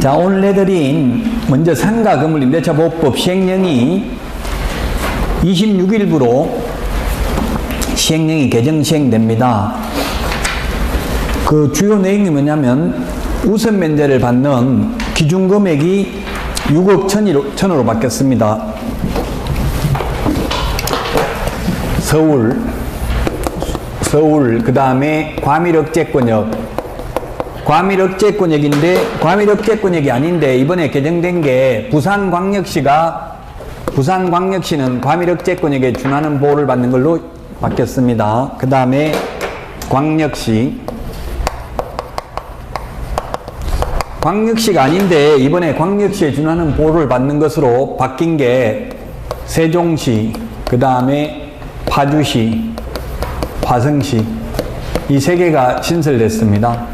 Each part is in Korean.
자, 오늘 내드린 먼저 상가 건물 임대차 보호법 시행령이 26일부로 시행령이 개정 시행됩니다. 그 주요 내용이 뭐냐면 우선 면제를 받는 기준 금액이 6억 천으로, 천으로 바뀌었습니다. 서울, 서울, 그 다음에 과밀억제권역, 과밀억제권역인데 과밀억제권역이 아닌데 이번에 개정된 게 부산광역시가 부산광역시는 과밀억제권역에 준하는 보호를 받는 걸로 바뀌었습니다. 그 다음에 광역시 광역시가 아닌데 이번에 광역시에 준하는 보호를 받는 것으로 바뀐 게 세종시, 그 다음에 파주시, 화성시 이 세 개가 신설됐습니다.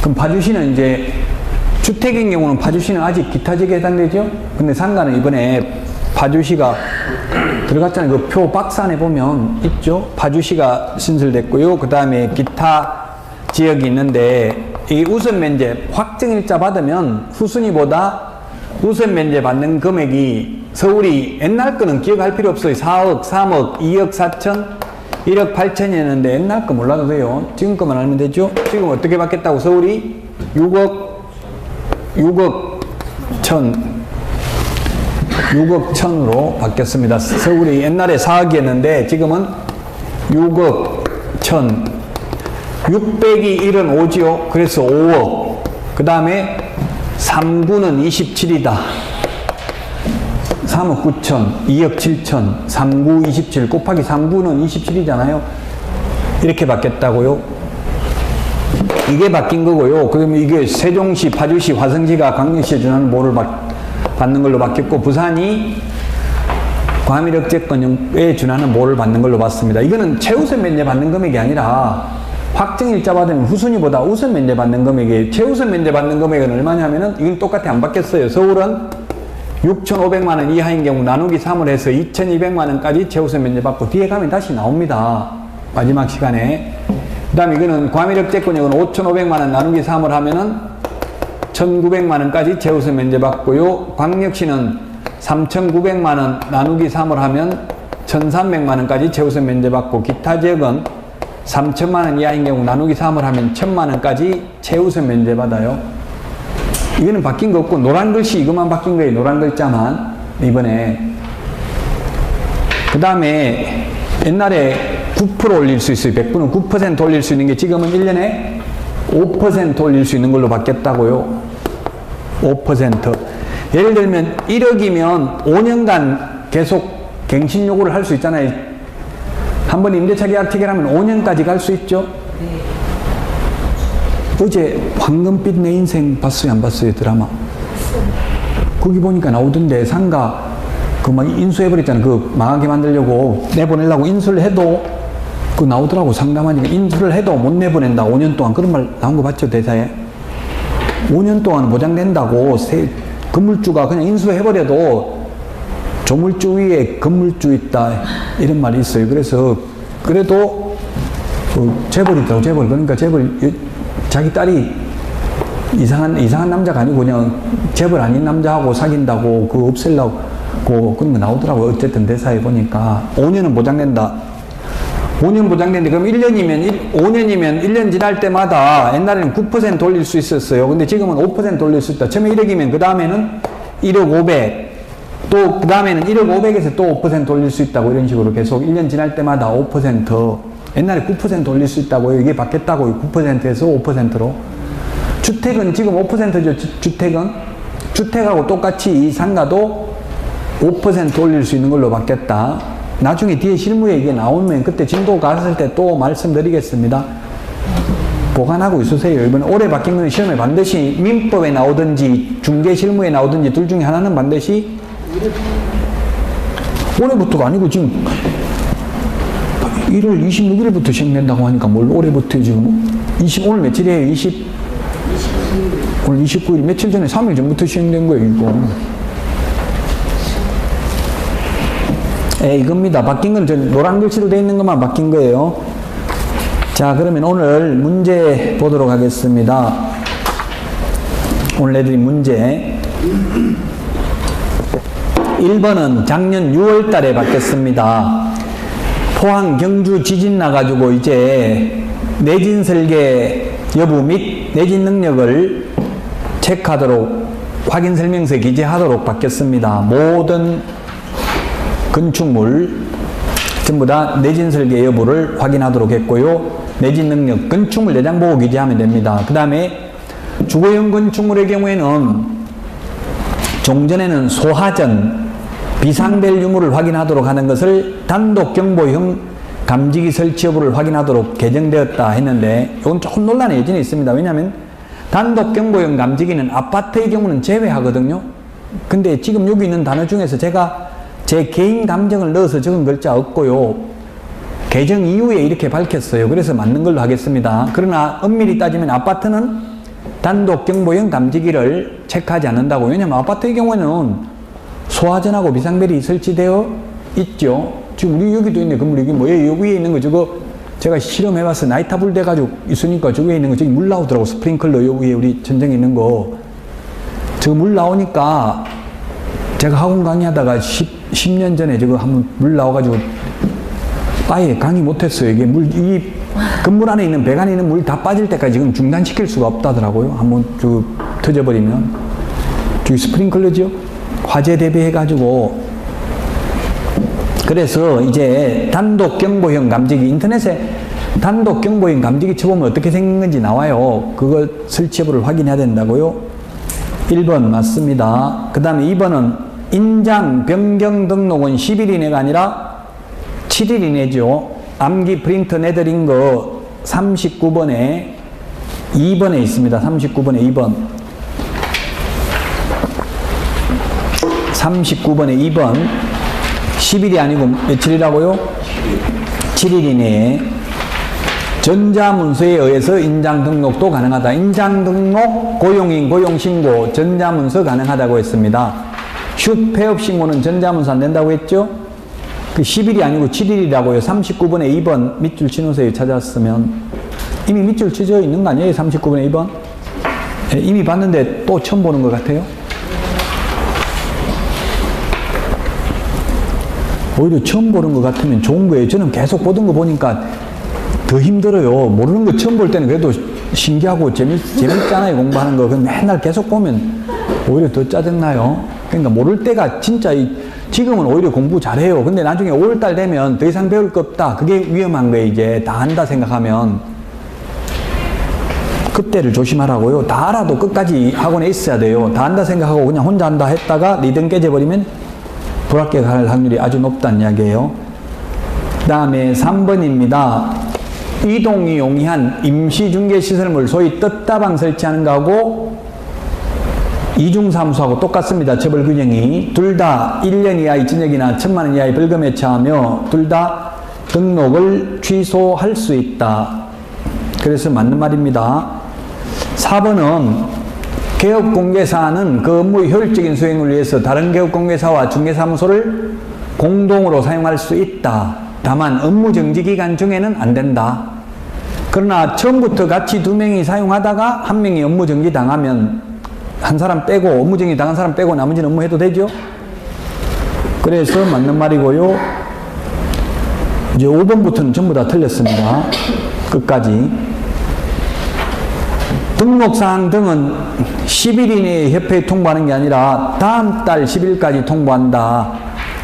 그럼 파주시는 이제 주택인 경우는 파주시는 아직 기타 지역에 해당되죠? 근데 상가는 이번에 파주시가 들어갔잖아요. 그 표 박스 안에 보면 있죠? 파주시가 신설됐고요. 그 다음에 기타 지역이 있는데 이 우선 면제 확정일자 받으면 후순위보다 우선 면제 받는 금액이 서울이 옛날 거는 기억할 필요 없어요. 4억, 3억, 2억 4천, 1억 8천이었는데 옛날 거 몰라도 돼요. 지금 거만 알면 되죠. 지금 어떻게 받겠다고 서울이 6억, 6억 천, 6억 천으로 바뀌었습니다. 서울이 옛날에 4억이었는데 지금은 6억 천, 600이 1은 5지요. 그래서 5억. 그 다음에 3구는 27이다. 3억 9천, 2억 7천, 3구 27 곱하기 3구는 27이잖아요. 이렇게 바뀌었다고요. 이게 바뀐 거고요. 그러면 이게 세종시, 파주시, 화성시가 광역시에 준하는 받, 받는 걸로 바뀌었고 부산이 과밀억제권에 준하는 보호를 받는 걸로 봤습니다. 이거는 최우선 면제 받는 금액이 아니라 확정일자 받으면 후순위보다 우선 면제 받는 금액이 최우선 면제 받는 금액은 얼마냐면은 이건 똑같아 안 바뀌었어요. 서울은 6,500만 원 이하인 경우 나누기 3을 해서 2,200만 원까지 최우선 면제 받고 뒤에 가면 다시 나옵니다. 마지막 시간에. 그 다음에 이거는 과밀억제권역은 5,500만 원 나누기 3을 하면은 1,900만 원까지 최우선 면제 받고요. 광역시는 3,900만 원 나누기 3을 하면 1,300만 원까지 최우선 면제 받고 기타 지역은 3천만 원 이하인 경우 나누기 3을 하면 1,000만 원까지 최우선 면제 받아요. 이거는 바뀐 거 없고 노란 글씨 이것만 바뀐 거예요. 노란 글자만 이번에 그 다음에 옛날에 9% 올릴 수 있어요. 100%는 9% 올릴 수 있는 게 지금은 1년에 5% 올릴 수 있는 걸로 바뀌었다고요. 5% 예를 들면 1억이면 5년간 계속 갱신 요구를 할 수 있잖아요. 한 번 임대차 계약 체결하면 5년까지 갈 수 있죠. 어제 황금빛 내 인생 봤어요? 안 봤어요? 드라마? 거기 보니까 나오던데 상가 그 막 인수해버렸잖아. 그 망하게 만들려고 내보내려고 인수를 해도 그 나오더라고 상담하니까 인수를 해도 못 내보낸다. 5년 동안 그런 말 나온 거 봤죠? 대사에? 5년 동안 보장된다고 세, 건물주가 그냥 인수해버려도 조물주 위에 건물주 있다. 이런 말이 있어요. 그래서 그래도 그 재벌이더라고 재벌. 그러니까 재벌 자기 딸이 이상한, 이상한 남자가 아니고 그냥 재벌 아닌 남자하고 사귄다고 그거 없애려고 그런 거 나오더라고요. 어쨌든 대사에 보니까 5년은 보장된다. 5년 보장된데 그럼 1년이면 1, 5년이면 1년 지날 때마다 옛날에는 9% 돌릴 수 있었어요. 근데 지금은 5% 돌릴 수 있다. 처음에 1억이면 그 다음에는 1억 500. 또 그 다음에는 1억 500에서 또 5% 돌릴 수 있다고 이런 식으로 계속 1년 지날 때마다 5% 옛날에 9% 올릴 수 있다고요. 이게 바뀌었다고요. 9%에서 5%로. 주택은 지금 5%죠. 주, 주택은. 주택하고 똑같이 이 상가도 5% 올릴 수 있는 걸로 바뀌었다. 나중에 뒤에 실무에 이게 나오면 그때 진도 갔을 때 또 말씀드리겠습니다. 보관하고 있으세요. 이번에 올해 바뀐 건 시험에 반드시 민법에 나오든지 중개 실무에 나오든지 둘 중에 하나는 반드시 올해부터가 아니고 지금 1월 26일부터 시행된다고 하니까 뭘 올해부터 지금 20 오늘 며칠이에요? 20 오늘 29일 며칠 전에 3일 전부터 시행된 거예요 이거 예, 이겁니다. 바뀐 건 저 노란 글씨로 되어 있는 것만 바뀐 거예요. 자, 그러면 오늘 문제 보도록 하겠습니다. 오늘 내드린 문제 1번은 작년 6월 달에 받겠습니다. 포항 경주 지진 나가지고 이제 내진 설계 여부 및 내진 능력을 체크하도록 확인 설명서 기재하도록 받겠습니다. 모든 건축물 전부 다 내진 설계 여부를 확인하도록 했고요. 내진 능력 건축물 내장 보고 기재하면 됩니다. 그 다음에 주거용 건축물의 경우에는 종전에는 소하전 비상벨 유무를 확인하도록 하는 것을 단독 경보형 감지기 설치 여부를 확인하도록 개정되었다 했는데 이건 조금 논란의 여진이 있습니다. 왜냐하면 단독 경보형 감지기는 아파트의 경우는 제외하거든요. 근데 지금 여기 있는 단어 중에서 제가 제 개인 감정을 넣어서 적은 글자 없고요. 개정 이후에 이렇게 밝혔어요. 그래서 맞는 걸로 하겠습니다. 그러나 엄밀히 따지면 아파트는 단독 경보형 감지기를 체크하지 않는다고. 왜냐하면 아파트의 경우에는 소화전하고 비상벨이 설치되어 있죠. 지금 우리 여기도 있네. 건물 여기 뭐예요? 여기 위에 있는 거 저거 제가 실험해봤어. 나이타불 돼가지고 있으니까 저기 있는 거 저기 물 나오더라고. 스프링클러 여기 위에 우리 전쟁에 있는 거. 저거 물 나오니까 제가 학원 강의하다가 10, 10 년 전에 저거 한번 물 나와가지고 아예 강의 못했어요. 이게 물, 이 건물 안에 있는 배 안에 있는 물 다 빠질 때까지 지금 중단시킬 수가 없다더라고요. 한번 저 터져버리면. 저기 스프링클러죠? 화재 대비해가지고. 그래서 이제 단독 경보형 감지기, 인터넷에 단독 경보형 감지기 쳐보면 어떻게 생긴 건지 나와요. 그걸 설치 여부를 확인해야 된다고요. 1번 맞습니다. 그 다음에 2번은 인장 변경 등록은 10일 이내가 아니라 7일 이내죠. 암기 프린터 내드린 거 39번에 2번에 있습니다. 39번에 2번. 39번에 2번. 10일이 아니고 며칠이라고요? 7일 이내에 전자문서에 의해서 인장 등록도 가능하다. 인장 등록, 고용인, 고용신고, 전자문서 가능하다고 했습니다. 휴폐업 신고는 전자문서 안 된다고 했죠? 그 10일이 아니고 7일이라고요. 39번에 2번 밑줄 치놓으세요. 찾았으면. 이미 밑줄 치져 있는 거 아니에요? 39번에 2번? 예, 이미 봤는데 또 처음 보는 것 같아요. 오히려 처음 보는 것 같으면 좋은 거예요. 저는 계속 보던 거 보니까 더 힘들어요. 모르는 거 처음 볼 때는 그래도 신기하고 재밌, 재밌잖아요. 공부하는 거. 그럼 맨날 계속 보면 오히려 더 짜증나요. 그러니까 모를 때가 진짜 이, 지금은 오히려 공부 잘해요. 근데 나중에 5월달 되면 더 이상 배울 거 없다. 그게 위험한 거예요. 이제 다 한다 생각하면. 그때를 조심하라고요. 다 알아도 끝까지 학원에 있어야 돼요. 다 한다 생각하고 그냥 혼자 한다 했다가 리듬 깨져버리면 불합격할 확률이 아주 높다는 이야기예요. 그 다음에 3번입니다. 이동이 용이한 임시중개시설물 소위 떴다방 설치하는 거하고 이중사무소하고 똑같습니다. 처벌 규정이. 둘 다 1년 이하의 징역이나 천만 원 이하의 벌금에 처하며 둘 다 등록을 취소할 수 있다. 그래서 맞는 말입니다. 4번은 개업공개사는 그 업무의 효율적인 수행을 위해서 다른 개업공개사와 중개사무소를 공동으로 사용할 수 있다. 다만 업무 정지 기간 중에는 안 된다. 그러나 처음부터 같이 두 명이 사용하다가 한 명이 업무 정지 당하면 한 사람 빼고 업무 정지 당한 사람 빼고 나머지는 업무 해도 되죠? 그래서 맞는 말이고요. 이제 5번부터는 전부 다 틀렸습니다. 끝까지. 등록사항 등은 10일 이내에 협회에 통보하는 게 아니라 다음 달 10일까지 통보한다.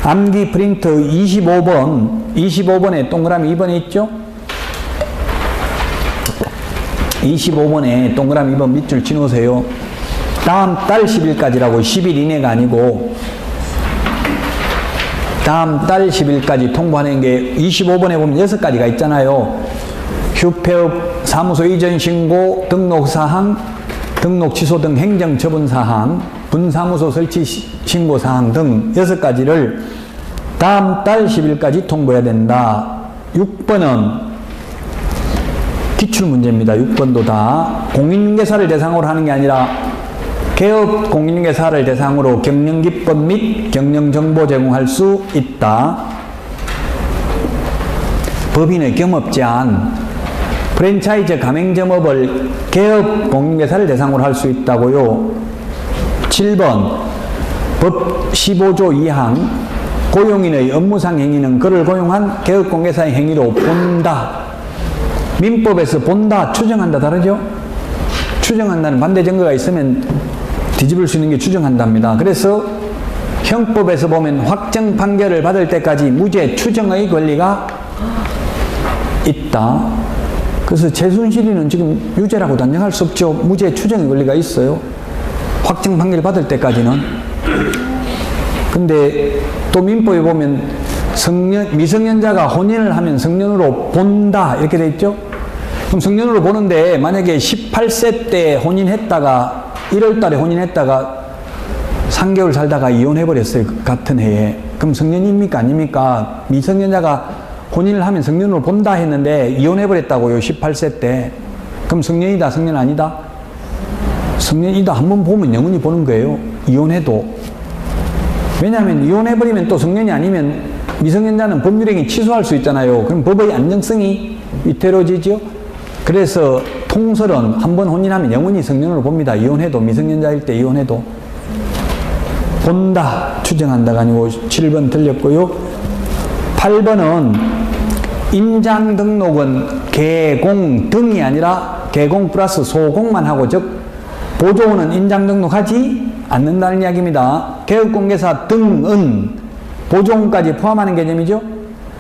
암기 프린터 25번, 25번에 동그라미 2번에 있죠? 25번에 동그라미 2번 밑줄 치놓으세요. 다음 달 10일까지라고 10일 이내가 아니고 다음 달 10일까지 통보하는 게 25번에 보면 6가지가 있잖아요. 휴폐업 사무소 이전 신고 등록 사항, 등록 취소 등 행정 처분 사항, 분사무소 설치 신고 사항 등 여섯 가지를 다음 달 10일까지 통보해야 된다. 6번은 기출 문제입니다. 6번도 다 공인중개사를 대상으로 하는 게 아니라 개업 공인중개사를 대상으로 경영기법 및 경영정보 제공할 수 있다. 법인의 경업 제한 프랜차이즈 가맹점업을 개업 공인회사를 대상으로 할 수 있다고요. 7번 법 15조 2항 고용인의 업무상 행위는 그를 고용한 개업공개사의 행위로 본다. 민법에서 본다, 추정한다 다르죠? 추정한다는 반대 증거가 있으면 뒤집을 수 있는 게 추정한답니다. 그래서 형법에서 보면 확정 판결을 받을 때까지 무죄 추정의 권리가 있다. 그래서 최순실이는 지금 유죄라고 단정할 수 없죠. 무죄 추정의 권리가 있어요. 확정 판결 받을 때까지는. 근데 또 민법에 보면 성년, 미성년자가 혼인을 하면 성년으로 본다. 이렇게 돼 있죠. 그럼 성년으로 보는데 만약에 18세 때 혼인했다가 1월 달에 혼인했다가 3개월 살다가 이혼해버렸어요. 그 같은 해에. 그럼 성년입니까? 아닙니까? 미성년자가 혼인을 하면 성년으로 본다 했는데 이혼해버렸다고요. 18세 때. 그럼 성년이다, 성년 아니다? 성년이다. 한 번 보면 영원히 보는 거예요. 이혼해도. 왜냐하면 이혼해버리면 또 성년이 아니면 미성년자는 법률행위 취소할 수 있잖아요. 그럼 법의 안정성이 위태로워지죠. 그래서 통설은 한 번 혼인하면 영원히 성년으로 봅니다. 이혼해도 미성년자일 때 이혼해도 본다 추정한다가 아니고 7번 틀렸고요. 8번은 인장 등록은 개공 등이 아니라 개공 플러스 소공만 하고 즉 보조원은 인장 등록하지 않는다는 이야기입니다. 개업공개사 등은 보조원까지 포함하는 개념이죠.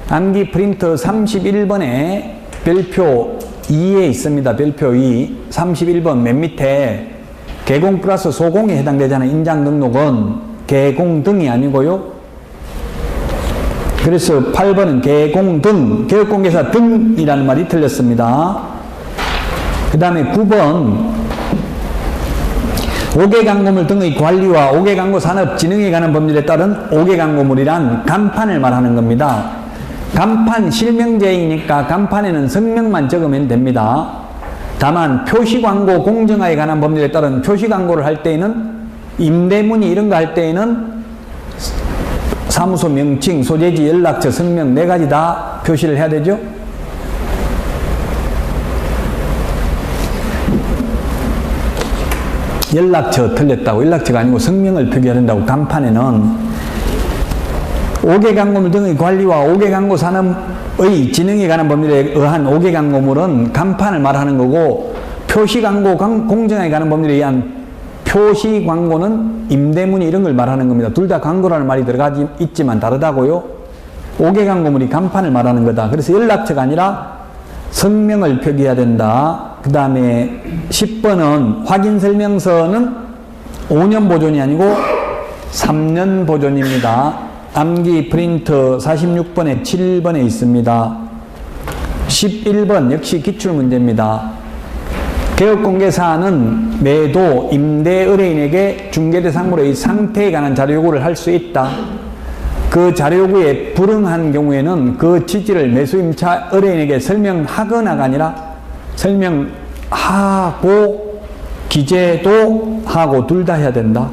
암기 프린터 31번에 별표 2에 있습니다. 별표 2. 31번 맨 밑에 개공 플러스 소공에 해당되잖아요. 인장 등록은 개공 등이 아니고요. 그래서 8번은 개공 등, 개업공개사 등이라는 말이 틀렸습니다. 그 다음에 9번 5개 광고물 등의 관리와 5개 광고 산업 진흥에 관한 법률에 따른 5개 광고물이란 간판을 말하는 겁니다. 간판 실명제이니까 간판에는 성명만 적으면 됩니다. 다만 표시 광고 공정화에 관한 법률에 따른 표시 광고를 할 때에는 임대문의 이런 거 할 때에는 사무소 명칭, 소재지, 연락처, 성명 네 가지 다 표시를 해야 되죠. 연락처 틀렸다고 연락처가 아니고 성명을 표기해야 된다고 간판에는 5개 광고물 등의 관리와 5개 광고 산업의 진흥에 관한 법률에 의한 5개 광고물은 간판을 말하는 거고 표시 광고 공정에 관한 법률에 의한 표시 광고는 임대문의 이런 걸 말하는 겁니다. 둘 다 광고라는 말이 들어가 있지만 다르다고요. 5개 광고물이 간판을 말하는 거다. 그래서 연락처가 아니라 성명을 표기해야 된다. 그 다음에 10번은 확인 설명서는 5년 보존이 아니고 3년 보존입니다. 암기 프린터 46번에 7번에 있습니다. 11번 역시 기출문제입니다. 개업공개사는 매도 임대 의뢰인에게 중개대상물의 상태에 관한 자료 요구를 할 수 있다. 그 자료 요구에 불응한 경우에는 그 취지를 매수임차 의뢰인에게 설명하거나가 아니라 설명하고 기재도 하고 둘 다 해야 된다.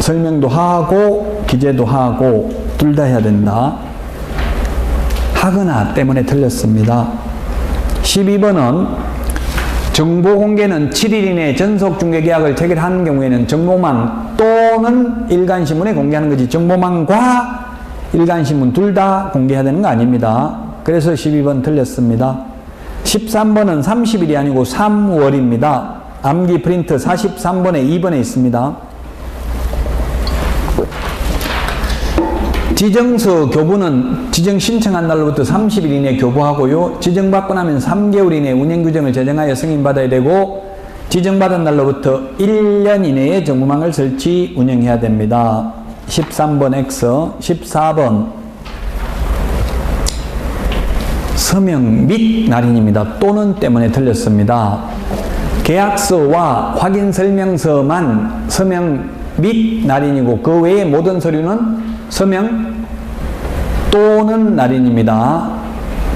설명도 하고 기재도 하고 둘 다 해야 된다. 하거나 때문에 틀렸습니다. 12번은 정보 공개는 7일 이내 전속 중개 계약을 체결한 경우에는 정보망 또는 일간신문에 공개하는 거지 정보망과 일간신문 둘 다 공개해야 되는 거 아닙니다. 그래서 12번 틀렸습니다. 13번은 30일이 아니고 3월입니다. 암기 프린트 43번에 2번에 있습니다. 지정서 교부는 지정 신청한 날로부터 30일 이내 교부하고요. 지정받고 나면 3개월 이내 운영규정을 제정하여 승인받아야 되고 지정받은 날로부터 1년 이내에 정부망을 설치 운영해야 됩니다. 13번 X, 14번 서명 및 날인입니다. 또는 때문에 틀렸습니다. 계약서와 확인 설명서만 서명 및 날인이고 그 외의 모든 서류는 서명 또는 날인입니다.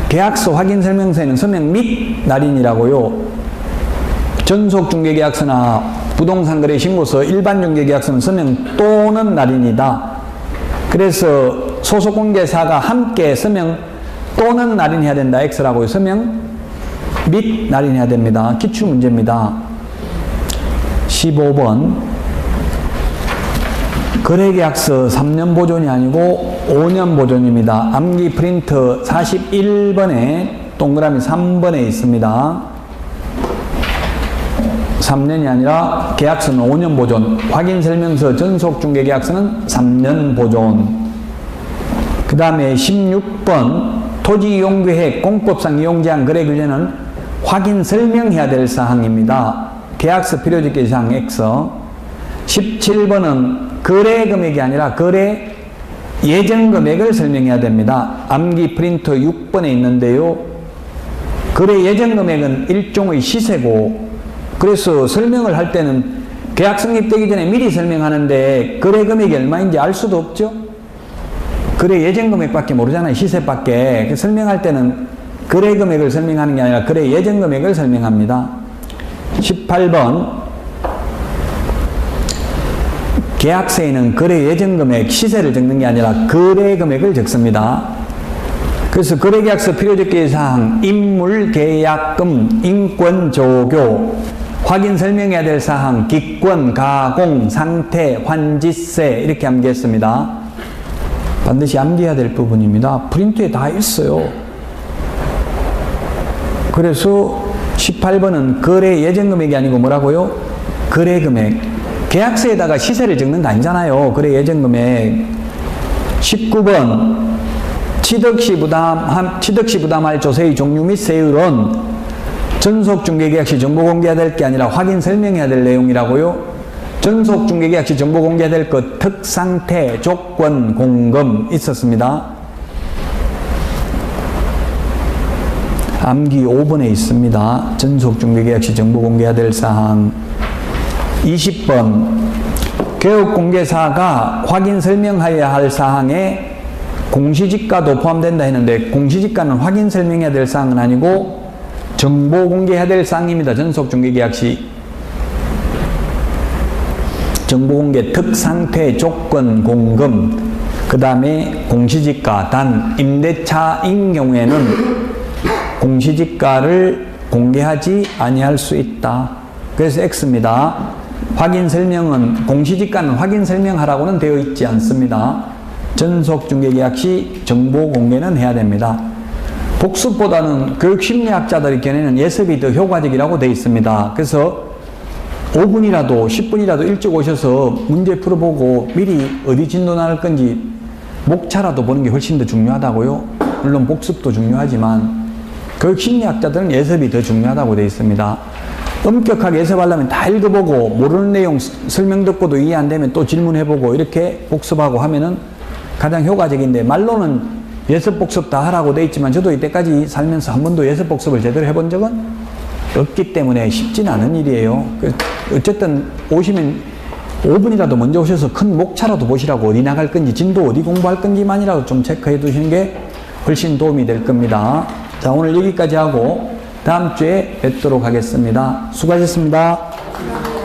계약서 확인 설명서에는 서명 및 날인이라고요. 전속 중개계약서나 부동산 거래 신고서 일반 중개계약서는 서명 또는 날인이다. 그래서 소속 공개사가 함께 서명 또는 날인해야 된다. X라고요. 서명 및 날인해야 됩니다. 기출 문제입니다. 15번 거래계약서 3년 보존이 아니고 5년 보존입니다. 암기 프린트 41번에 동그라미 3번에 있습니다. 3년이 아니라 계약서는 5년 보존, 확인 설명서 전속 중개 계약서는 3년 보존. 그 다음에 16번 토지 이용 계획 공법상 이용 제한 거래 규제는 확인 설명해야 될 사항입니다. 계약서 필요적 사항 X. 17번은 거래 금액이 아니라 거래 예정 금액을 설명해야 됩니다. 암기 프린터 6번에 있는데요. 거래 예정 금액은 일종의 시세고 그래서 설명을 할 때는 계약 성립되기 전에 미리 설명하는데 거래 금액이 얼마인지 알 수도 없죠. 거래 예정 금액밖에 모르잖아요. 시세밖에. 그 설명할 때는 거래 금액을 설명하는 게 아니라 거래 예정 금액을 설명합니다. 18번 계약서에는 거래 예정 금액 시세를 적는 게 아니라 거래 금액을 적습니다. 그래서 거래계약서 필요적기사항, 인물 계약금, 인권 조교, 확인 설명해야 될 사항, 기권, 가공, 상태, 환지세 이렇게 암기했습니다. 반드시 암기해야 될 부분입니다. 프린트에 다 있어요. 그래서 18번은 거래 예정 금액이 아니고 뭐라고요? 거래 금액. 계약서에다가 시세를 적는 거 아니잖아요. 거래 예정 금액. 19번 취득시 부담 취득시 부담할 조세의 종류 및 세율은 전속 중개계약 시 정보 공개해야 될 게 아니라 확인 설명해야 될 내용이라고요. 전속 중개계약 시 정보 공개해야 될것 특상태 조건 공금 있었습니다. 암기 5번에 있습니다. 전속 중개계약 시 정보 공개해야 될 사항 20번 교육공개사가 확인 설명해야 할 사항에 공시지가도 포함된다 했는데 공시지가는 확인 설명해야 될 사항은 아니고 정보 공개해야 될 사항입니다. 전속 중개계약 시 정보 공개 특상태 조건 공금 그 다음에 공시지가 단 임대차인 경우에는 공시지가를 공개하지 아니할 수 있다. 그래서 X입니다. 확인 설명은 공시지가는 확인 설명하라고는 되어 있지 않습니다. 전속 중개계약 시 정보 공개는 해야 됩니다. 복습보다는 교육심리학자들의 견해는 예습이 더 효과적이라고 되어 있습니다. 그래서 5분이라도 10분이라도 일찍 오셔서 문제 풀어보고 미리 어디 진도 나갈 건지 목차라도 보는 게 훨씬 더 중요하다고요. 물론 복습도 중요하지만 교육심리학자들은 예습이 더 중요하다고 되어 있습니다. 엄격하게 예습하려면 다 읽어보고 모르는 내용 설명 듣고도 이해 안 되면 또 질문해보고 이렇게 복습하고 하면은 가장 효과적인데 말로는 예습 복습 다 하라고 돼 있지만 저도 이때까지 살면서 한 번도 예습 복습을 제대로 해본 적은 없기 때문에 쉽진 않은 일이에요. 그 어쨌든 오시면 5분이라도 먼저 오셔서 큰 목차라도 보시라고 어디 나갈 건지 진도 어디 공부할 건지만이라도 좀 체크해 두시는 게 훨씬 도움이 될 겁니다. 자 오늘 여기까지 하고 다음 주에 뵙도록 하겠습니다. 수고하셨습니다.